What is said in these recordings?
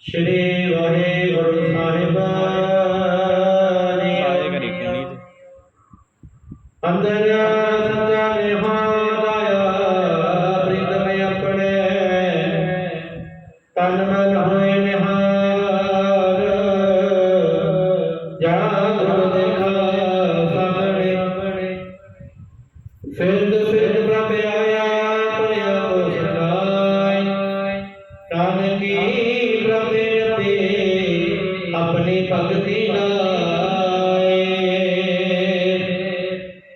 ਸ਼੍ਰੀ ਵਾਹਿਗੁਰੂ ਸਾਹਿਬ ਆਏ ਘਰੇ ਕੋਣੀ ਤੇ ਅੰਦਰ ਸੱਚਾ ਨਿਹਾਇਆ ਪ੍ਰੀਤਮ ਆਪਣੇ ਤਨ ਮਨ ਹੋਏ ਨਿਹਾਰ ਜਾ ਗੁਰ ਦੇਖਾ ਸਾਹਣੇ ਫਿਰਦ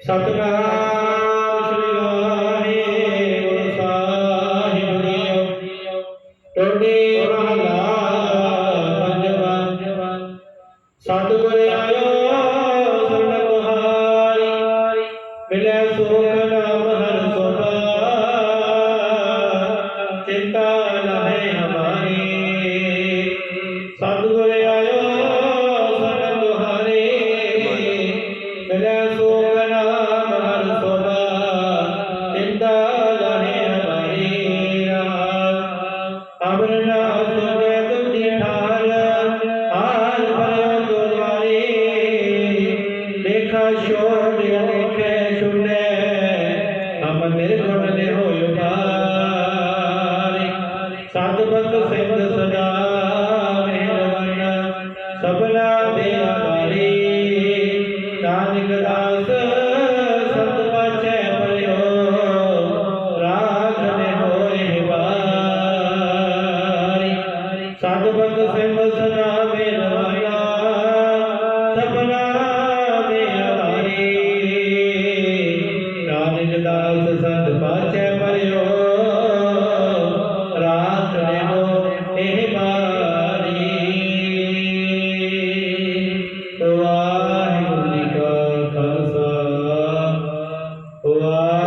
ਸਤਨਾਮ ਸ੍ਰੀ ਵਾਹਿਗੁਰੂ ਸਾਹਿਬ ਜੀਓ। ਟੋਡੇ ਮਹਲਾ ਪੰਜਵਾਂ। ਸਤਿਗੁਰ ਆਇਓ ਸਰਣ ਤੁਹਾਰੀ ਮਿਲੇ ਨਿਰਗੁਣ ਨੇ ਹੋਇ ਪਾਰੇ ਸਤ ਸਿੰਧ ਸਦਾ ਮਿਹਰਬਾਨ ਸਭਨਾ ਦੇ ਆਧਾਰੀ ਨਾਨਕ ਦਾਸ ਦਾਸ ਸੰਤ ਪਾਚੈ ਪਰਿਓ ਰਾਖ ਨੇ ਹੋਏ ਵਾਰੀ। ਵਾਹਿਗੁਰੂ ਜੀ ਕਾ ਖਾਲਸਾ। ਵਾਹਿਗੁਰੂ